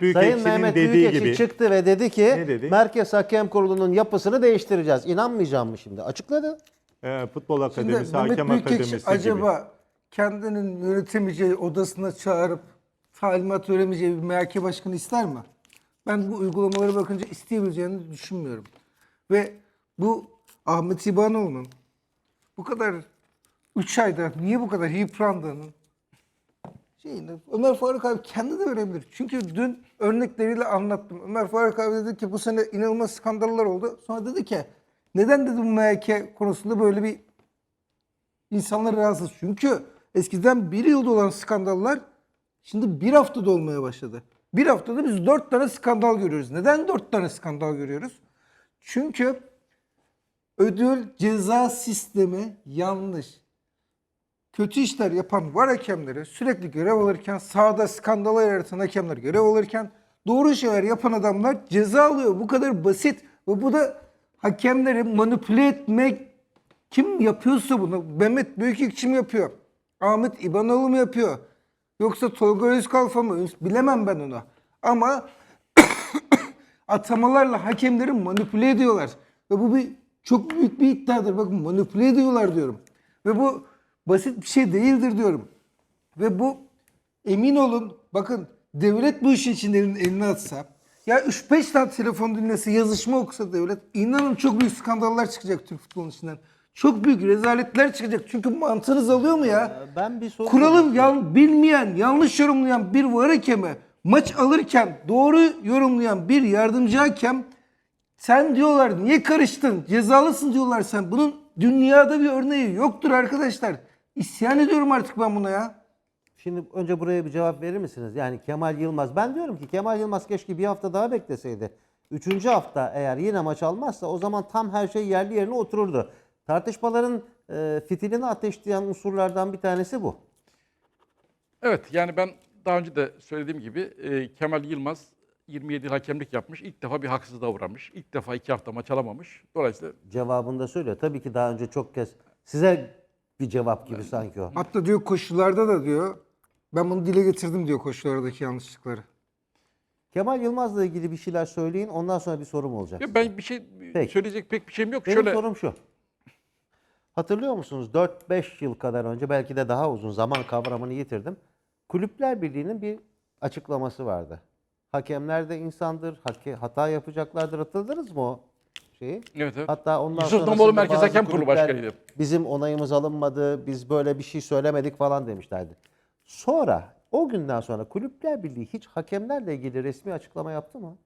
Sayın Büyükekşi'nin Mehmet dediği Büyükekşi gibi. çıktı ve dedi ki Ne dedi? Merkez Hakem Kurulu'nun yapısını değiştireceğiz. İnanmayacağım mı şimdi? Açıkladı. e, futbol Şimdi akademisi, Mehmet hakem Büyükekşi akademisi gibi. acaba kendinin yönetemeyeceği odasına çağırıp talimat veremeyeceği bir MHK başkanı ister mi? Ben bu uygulamalara bakınca isteyebileceğini düşünmüyorum. Ve bu Ahmet İbanoğlu'nun bu kadar 3 ayda niye bu kadar yıprandığının şeyini Ömer Faruk abi kendi de verebilir. Çünkü dün örnekleriyle anlattım. Ömer Faruk abi dedi ki bu sene inanılmaz skandallar oldu. Sonra dedi ki neden dedi bu MHK konusunda böyle bir insanlar rahatsız. Çünkü eskiden bir yılda olan skandallar şimdi bir haftada olmaya başladı. Bir haftada biz dört tane skandal görüyoruz. Neden dört tane skandal görüyoruz? Çünkü ödül ceza sistemi yanlış. Kötü işler yapan var hakemleri sürekli görev alırken sahada skandala yaratan hakemler görev alırken doğru şeyler yapan adamlar ceza alıyor. Bu kadar basit ve bu da hakemleri manipüle etmek kim yapıyorsa bunu Mehmet Büyükekşi mi yapıyor? Ahmet İbanoğlu mu yapıyor? Yoksa Tolga Özkalfa mı? Bilemem ben onu. Ama atamalarla hakemleri manipüle ediyorlar. Ve bu bir çok büyük bir iddiadır. Bakın manipüle ediyorlar diyorum. Ve bu basit bir şey değildir diyorum. Ve bu emin olun bakın devlet bu işin için elini, elini atsa ya 3-5 tane telefon dinlese yazışma okusa devlet inanın çok büyük skandallar çıkacak Türk futbolunun içinden. Çok büyük rezaletler çıkacak. Çünkü mantığınız alıyor mu ya? Ben bir soru Kuralı yan, bilmeyen, yanlış yorumlayan bir var hakeme maç alırken doğru yorumlayan bir yardımcı hakem sen diyorlar niye karıştın cezalısın diyorlar sen. Bunun dünyada bir örneği yoktur arkadaşlar. İsyan ediyorum artık ben buna ya. Şimdi önce buraya bir cevap verir misiniz? Yani Kemal Yılmaz. Ben diyorum ki Kemal Yılmaz keşke bir hafta daha bekleseydi. Üçüncü hafta eğer yine maç almazsa o zaman tam her şey yerli yerine otururdu. Tartışmaların e, fitilini ateşleyen unsurlardan bir tanesi bu. Evet yani ben daha önce de söylediğim gibi e, Kemal Yılmaz 27 yıl hakemlik yapmış. İlk defa bir haksızlığa uğramış. İlk defa iki hafta maç alamamış. Dolayısıyla Cevabında söylüyor. Tabii ki daha önce çok kez size bir cevap gibi sanki o. Hatta diyor koşularda da diyor ben bunu dile getirdim diyor koşulardaki yanlışlıkları. Kemal Yılmaz'la ilgili bir şeyler söyleyin. Ondan sonra bir sorum olacak. ya ben bir şey Peki. söyleyecek pek bir şeyim yok. Benim Şöyle sorum şu. Hatırlıyor musunuz 4-5 yıl kadar önce belki de daha uzun zaman kavramını yitirdim. Kulüpler Birliği'nin bir açıklaması vardı. Hakemler de insandır, hake- hata yapacaklardır. Hatırladınız mı o şeyi? Evet, evet. Hatta ondan Yusuf Nomoğlu Merkez Hakem Kurulu Başkanıydı. Bizim onayımız alınmadı, biz böyle bir şey söylemedik falan demişlerdi. Sonra o günden sonra Kulüpler Birliği hiç hakemlerle ilgili resmi açıklama yaptı mı?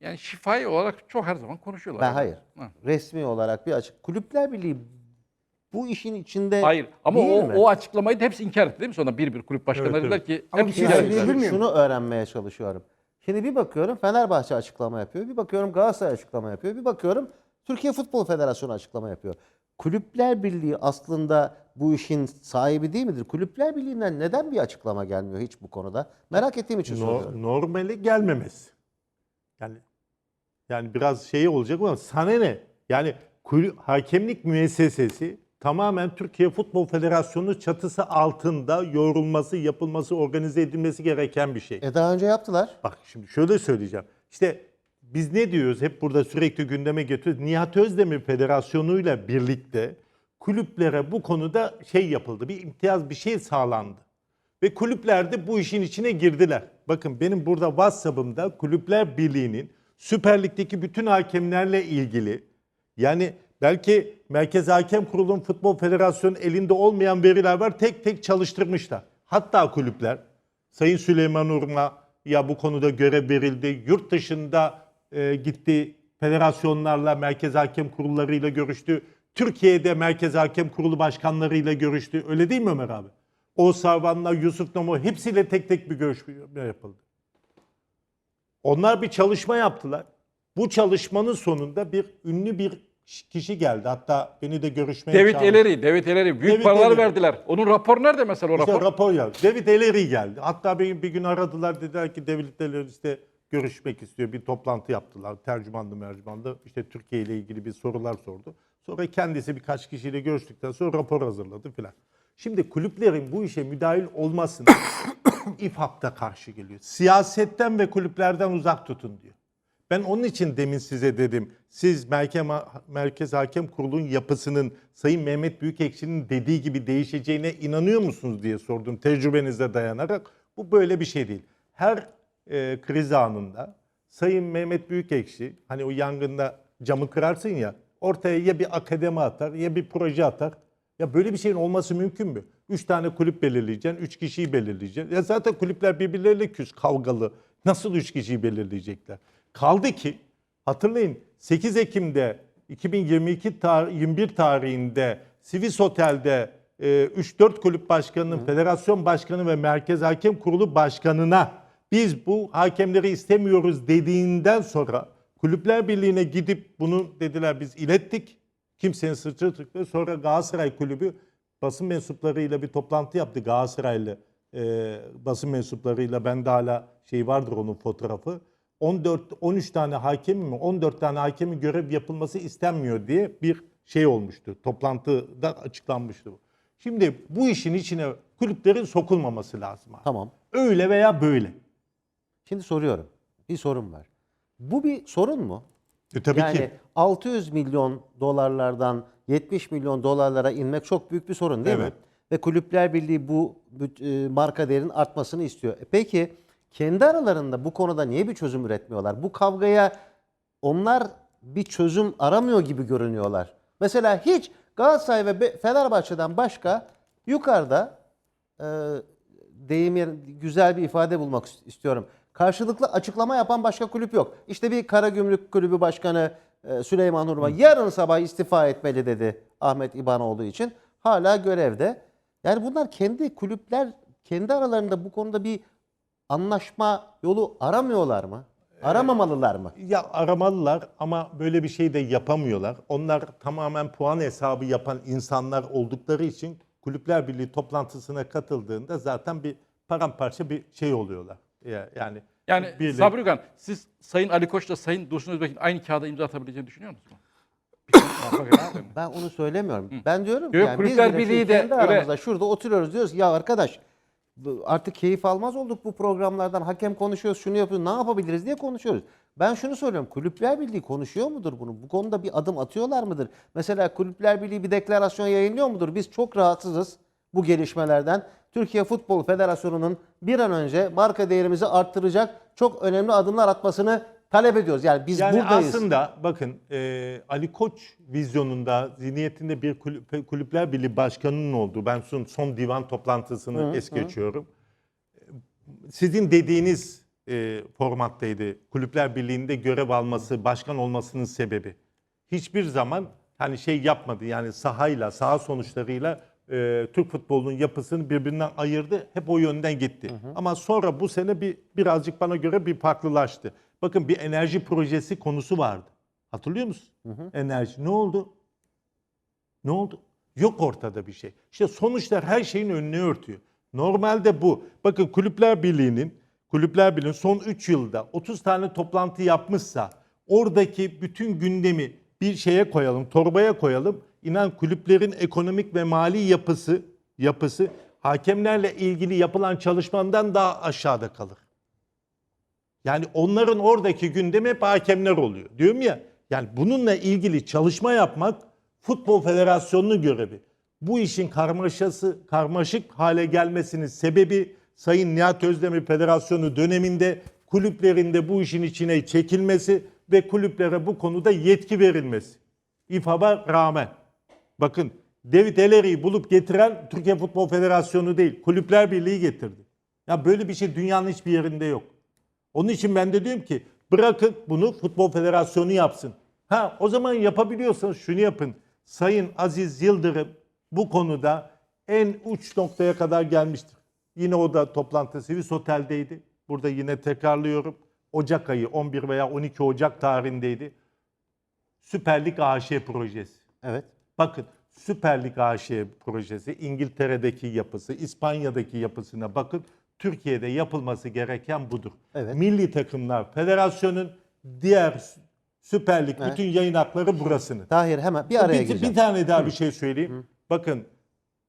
yani şifai olarak çok her zaman konuşuyorlar. Ben hayır. Ha. Resmi olarak bir açık. Kulüpler Birliği bu işin içinde Hayır ama değil o, mi? o açıklamayı da hepsi inkar etti değil mi? Sonra bir bir kulüp başkanları Evet, dediler evet. ki Ama bir hepsi şey inkar ettiler. miyim? Şunu öğrenmeye çalışıyorum. Şimdi bir bakıyorum Fenerbahçe açıklama yapıyor. Bir bakıyorum Galatasaray açıklama yapıyor. Bir bakıyorum Türkiye Futbol Federasyonu açıklama yapıyor. Kulüpler Birliği aslında bu işin sahibi değil midir? Kulüpler Birliği'nden neden bir açıklama gelmiyor hiç bu konuda? Merak ettiğim için No- soruyorum. normali gelmemesi. Yani yani biraz şey olacak ama sana ne? Yani kulü- hakemlik müessesesi tamamen Türkiye Futbol Federasyonu çatısı altında yorulması, yapılması, organize edilmesi gereken bir şey. E daha önce yaptılar. Bak şimdi şöyle söyleyeceğim. İşte biz ne diyoruz? Hep burada sürekli gündeme getiriyoruz. Nihat Özdemir Federasyonu'yla birlikte kulüplere bu konuda şey yapıldı. Bir imtiyaz bir şey sağlandı. Ve kulüpler de bu işin içine girdiler. Bakın benim burada WhatsApp'ımda Kulüpler Birliği'nin Süper Lig'deki bütün hakemlerle ilgili yani belki Merkez Hakem Kurulu'nun Futbol Federasyonu elinde olmayan veriler var. Tek tek çalıştırmışlar. Hatta kulüpler Sayın Süleyman Urma ya bu konuda görev verildi. Yurt dışında e, gitti federasyonlarla, merkez hakem kurullarıyla görüştü. Türkiye'de merkez hakem kurulu başkanlarıyla görüştü. Öyle değil mi Ömer abi? O Sarvan'la, Yusuf Nomo hepsiyle tek tek bir görüşme yapıldı. Onlar bir çalışma yaptılar. Bu çalışmanın sonunda bir ünlü bir kişi geldi. Hatta beni de görüşmeye David çağırdı. Eleri, David Eleri büyük David paralar Eleri. verdiler. Onun raporu nerede mesela o İşte rapor? rapor geldi. David Eleri geldi. Hatta beni bir gün aradılar dediler ki David Eleri işte görüşmek istiyor. Bir toplantı yaptılar. Tercümanlı mercümanlı. İşte Türkiye ile ilgili bir sorular sordu. Sonra kendisi birkaç kişiyle görüştükten sonra rapor hazırladı filan. Şimdi kulüplerin bu işe müdahil olmasını İFAP da karşı geliyor. Siyasetten ve kulüplerden uzak tutun diyor. Ben onun için demin size dedim. Siz Merkez, Merkez Hakem Kurulu'nun yapısının Sayın Mehmet Büyükekşi'nin dediği gibi değişeceğine inanıyor musunuz diye sordum tecrübenize dayanarak. Bu böyle bir şey değil. Her e, kriz anında Sayın Mehmet Büyükekşi hani o yangında camı kırarsın ya ortaya ya bir akademi atar ya bir proje atar. Ya böyle bir şeyin olması mümkün mü? Üç tane kulüp belirleyeceksin, üç kişiyi belirleyeceksin. Ya zaten kulüpler birbirleriyle küs, kavgalı. Nasıl üç kişiyi belirleyecekler? Kaldı ki hatırlayın 8 Ekim'de 2022 tar- 21 tarihinde Sivis Otel'de e, 3-4 kulüp başkanının, federasyon başkanı ve Merkez Hakem Kurulu başkanına biz bu hakemleri istemiyoruz dediğinden sonra Kulüpler Birliği'ne gidip bunu dediler biz ilettik. Kimsenin sırtı tıklı. Sonra Galatasaray Kulübü basın mensuplarıyla bir toplantı yaptı Galatasaraylı e, basın mensuplarıyla. Bende hala şey vardır onun fotoğrafı. 14 13 tane hakem mi 14 tane hakemin görev yapılması istenmiyor diye bir şey olmuştu. Toplantıda açıklanmıştı bu. Şimdi bu işin içine kulüplerin sokulmaması lazım abi. Tamam. Öyle veya böyle. Şimdi soruyorum. Bir sorun var. Bu bir sorun mu? E tabii yani ki. 600 milyon dolarlardan 70 milyon dolarlara inmek çok büyük bir sorun değil Evet. mi? Ve Kulüpler Birliği bu e, marka değerinin artmasını istiyor. E Peki kendi aralarında bu konuda niye bir çözüm üretmiyorlar? Bu kavgaya onlar bir çözüm aramıyor gibi görünüyorlar. Mesela hiç Galatasaray ve Fenerbahçe'den başka yukarıda e, deyim yerine güzel bir ifade bulmak ist- istiyorum. Karşılıklı açıklama yapan başka kulüp yok. İşte bir Karagümrük Kulübü Başkanı e, Süleyman Hurma yarın sabah istifa etmeli dedi Ahmet İban olduğu için. Hala görevde. Yani bunlar kendi kulüpler kendi aralarında bu konuda bir anlaşma yolu aramıyorlar mı? Aramamalılar mı? Ya aramalılar ama böyle bir şey de yapamıyorlar. Onlar tamamen puan hesabı yapan insanlar oldukları için Kulüpler Birliği toplantısına katıldığında zaten bir paramparça bir şey oluyorlar. Ya- Yani Yani birlik- Sabri Ugan, siz Sayın Ali Koç'la Sayın Dursun Özbek'in aynı kağıda imza atabileceğini düşünüyor musunuz? Şey? Ben onu söylemiyorum. Ben diyorum ki yani biz Kulüpler Birliği de öyle- aramızda şurada oturuyoruz diyoruz ya arkadaş artık keyif almaz olduk bu programlardan. Hakem konuşuyoruz, şunu yapıyoruz. Ne yapabiliriz diye konuşuyoruz. Ben şunu soruyorum. Kulüpler Birliği konuşuyor mudur bunu? Bu konuda bir adım atıyorlar mıdır? Mesela Kulüpler Birliği bir deklarasyon yayınlıyor mudur? Biz çok rahatsızız bu gelişmelerden. Türkiye Futbol Federasyonu'nun bir an önce marka değerimizi arttıracak çok önemli adımlar atmasını talep ediyoruz. Yani biz Yani buradayız. aslında bakın e, Ali Koç vizyonunda, zihniyetinde bir kulüp, Kulüpler Birliği Başkanı'nın olduğu, ben son, son divan toplantısını es geçiyorum. Sizin dediğiniz e, formattaydı. Kulüpler Birliği'nde görev alması, başkan olmasının sebebi. Hiçbir zaman hani şey yapmadı yani sahayla, saha sonuçlarıyla e, Türk futbolunun yapısını birbirinden ayırdı. Hep o yönden gitti. Ama sonra bu sene bir birazcık bana göre bir farklılaştı. Bakın bir enerji projesi konusu vardı. Hatırlıyor musun? Enerji. Ne oldu? Ne oldu? Yok ortada bir şey. İşte sonuçlar her şeyin önünü örtüyor. Normalde bu. Bakın Kulüpler Birliği'nin Kulüpler Birliği'nin son 3 yılda 30 tane toplantı yapmışsa oradaki bütün gündemi bir şeye koyalım, torbaya koyalım. İnan kulüplerin ekonomik ve mali yapısı yapısı hakemlerle ilgili yapılan çalışmadan daha aşağıda kalır. Yani onların oradaki gündemi hep hakemler oluyor. Diyorum ya yani bununla ilgili çalışma yapmak Futbol Federasyonu'nun görevi. Bu işin karmaşası, karmaşık hale gelmesinin sebebi Sayın Nihat Özdemir Federasyonu döneminde kulüplerinde bu işin içine çekilmesi ve kulüplere bu konuda yetki verilmesi. İFAB'a rağmen. Bakın David Ellery'i bulup getiren Türkiye Futbol Federasyonu değil, Kulüpler Birliği getirdi. Ya böyle bir şey dünyanın hiçbir yerinde yok. Onun için ben de diyorum ki bırakın bunu Futbol Federasyonu yapsın. Ha o zaman yapabiliyorsanız şunu yapın. Sayın Aziz Yıldırım bu konuda en uç noktaya kadar gelmiştir. Yine o da toplantı Sivis Otel'deydi. Burada yine tekrarlıyorum. Ocak ayı 11 veya 12 Ocak tarihindeydi. Süper Lig AŞ projesi. Evet. Bakın Süper Lig AŞ projesi İngiltere'deki yapısı, İspanya'daki yapısına bakın. Türkiye'de yapılması gereken budur. Evet. Milli takımlar federasyonun diğer Sü- Süper Lig Evet. bütün yayın hakları burasının. Tahir hemen bir araya bir, gireceğim. bir tane daha bir şey söyleyeyim. Bakın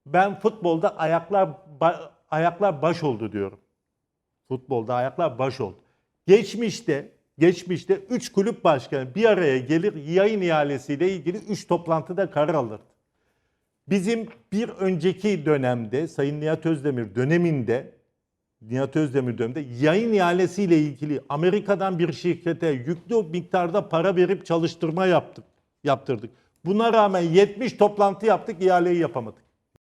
ben futbolda ayaklar ba- ayaklar baş oldu diyorum. Futbolda ayaklar baş oldu. Geçmişte geçmişte 3 kulüp başkanı bir araya gelir yayın ihalesiyle ilgili 3 toplantıda karar alır. Bizim bir önceki dönemde Sayın Nihat Özdemir döneminde Nihat Özdemir döneminde yayın ihalesiyle ilgili Amerika'dan bir şirkete yüklü miktarda para verip çalıştırma yaptık, yaptırdık. Buna rağmen 70 toplantı yaptık, ihaleyi yapamadık.